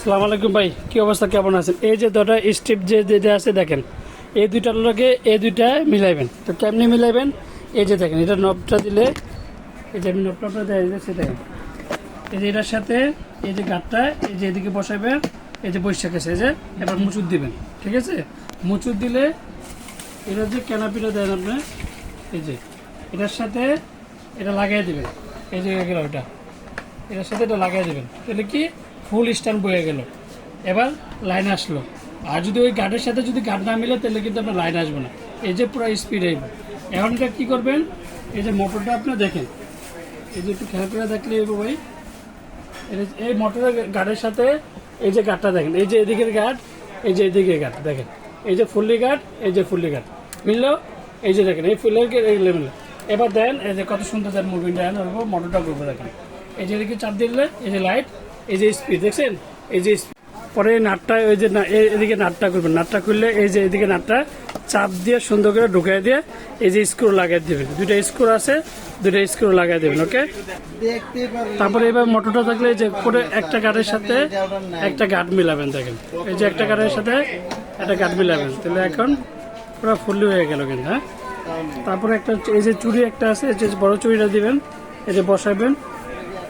সালাম আলাইকুম ভাই, কি অবস্থা, কেমন আছেন? এই যে দুটা স্টেপ যে যেটা আছে দেখেন, এই দুইটার লগে এই দুইটা মিলাইবেন। তো কেমনি মিলাইবেন? এই যে দেখেন, এটা নবটা দিলে, এই যে আমি নবটা দেয় দিচ্ছি দেখেন। এই যে এটার সাথে এই যে গাঁটটা, এই যে এদিকে বসাবেন এই যে বৈশাখ আছে, এই যে, এবার মুচুর দিবেন, ঠিক আছে? মুচুর দিলে এটা যে ক্যানাপিটা দেন আপনি, এই যে, এটার সাথে এটা লাগাই দেবেন, এই যে গেল ওটা, এটার সাথে এটা লাগাই দেবেন, তাহলে কি? ফুল স্ট্যান্ড বয়ে গেল এবার লাইন আসলো আর যদি ওই গার্ডের সাথে যদি গার্ড না মিলে তাহলে কিন্তু আপনার লাইন আসবে না এই যে পুরো স্পিড আইব এখন এটা কী করবেন এই যে মোটরটা আপনি দেখেন এই যে একটু খেলা করে দেখলে ভাই এই- মোটরের গার্ডের সাথে এই যে গার্ডটা দেখেন এই যে এদিকের গার্ড এই যে এদিকে গার্ড দেখেন এই যে ফুল্লি গার্ড এই যে ফুল্লি গার্ড মিললো এই যে দেখেন এই ফুলের লেভেল এবার দেন এই যে কত সুন্দর দেন মুভিং দেন মোটরটা করবে দেখেন এই যে এদিকে চাপ দিলে এই যে লাইট এই যে স্পিড দেখছেন? এই যে পরে নাটটা ওই যে এদিকে নাটটা করবেন। নাটটা করলে এই যে এদিকে নাটটা, চাপ দিয়ে সুন্দর করে ঢুকাই দিয়ে এই যে স্ক্রু লাগাই দেবেন। দুইটা স্ক্রু আছে, দুইটা স্ক্রু লাগাই দেবেন ওকে তারপরে এবার মোটরটা থাকলে যে করে একটা গাড়ির সাথে একটা গার্ড মিলাবেন, দেখেন। এই যে একটা গাড়ির সাথে একটা গার্ড মিলাবেন। তাহলে এখন পুরো ফুললি হয়ে গেল কিন্তু হ্যাঁ? তারপরে একটা এই যে চুড়ি একটা আছে, এই যে বড় চুড়িটা দিবেন, এই যে বসাবেন।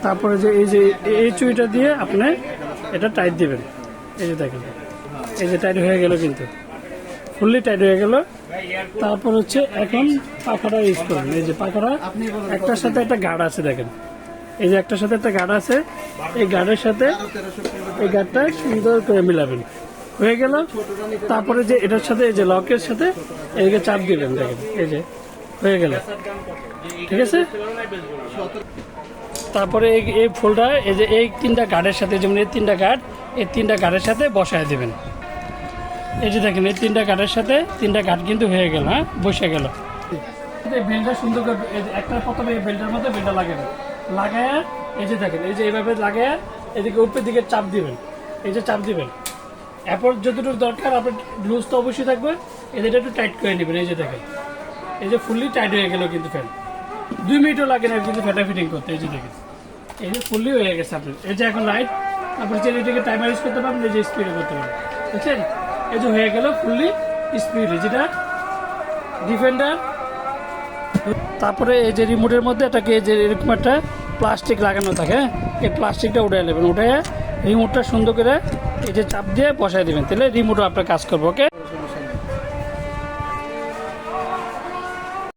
তারপরে যে এই যে এই চুড়িটা দিয়ে আপনি এটা টাইট দিবেন। এই যে দেখেন, এই যে টাইট হয়ে গেল কিন্তু। ফুললি টাইট হয়ে গেল। তারপর হচ্ছে এখন পাখাটা ইউজ করবেন। এই যে পাখাটা, একটার সাথে একটা গার্ড আছে দেখেন। এই যে একটার সাথে একটা গার্ড আছে, এই গার্ডের সাথে এই গার্ডটা সুন্দর করে মিলাবেন। হয়ে গেল। তারপরে যে এটার সাথে, এই যে লকের সাথে এদিকে চাপ দিবেন দেখেন। এই যে, হয়ে গেল। ঠিক আছে? তারপরে এই ফুলটা এই যে এই তিনটা গার্ডের সাথে যেমন এই তিনটা গার্ড এই তিনটা গার্ডের সাথে বসায় দেবেন এই যে দেখেন এই তিনটা গার্ডের সাথে তিনটা গার্ড কিন্তু হয়ে গেল হ্যাঁ বসে গেল এই বেলটা সুন্দর করে একটা প্রথমে এই বেলটার মধ্যে বেলটা লাগাবেন লাগায় এই যে দেখেন এই যে এইভাবে লাগায় এদিকে উপরের দিকে চাপ দিবেন এই যে চাপ দিবেন এরপর যতটুকু দরকার আপনার লুজ তো অবশ্যই থাকবে এটা একটু টাইট করে নেবেন এই যে দেখেন এই যে ফুললি টাইট হয়ে গেল কিন্তু ফ্যান দুই মিনিটও লাগে না, কিন্তু ফ্যাটা ফিটিং করতে, এই যে দেখেন। এই যে ফুললি হয়ে গেছে আপনার। এই যে এখন লাইট তারপরে যে এটাকে টাইমার ইউজ করতে এই যে স্পিডে করতে পারবেন। বুঝছেন? এই যে হয়ে গেল ফুললি স্পিড যেটা ডিফেন্ডার তারপরে এই যে রিমোটের মধ্যে এটাকে এই যে এরকম একটা প্লাস্টিক লাগানো থাকে হ্যাঁ? এই প্লাস্টিকটা উঠে নেবেন উঠে রিমোটটা সুন্দর করে এই যে চাপ দিয়ে বসাই দেবেন, তাহলে রিমোটও আপনার কাজ করবে ওকে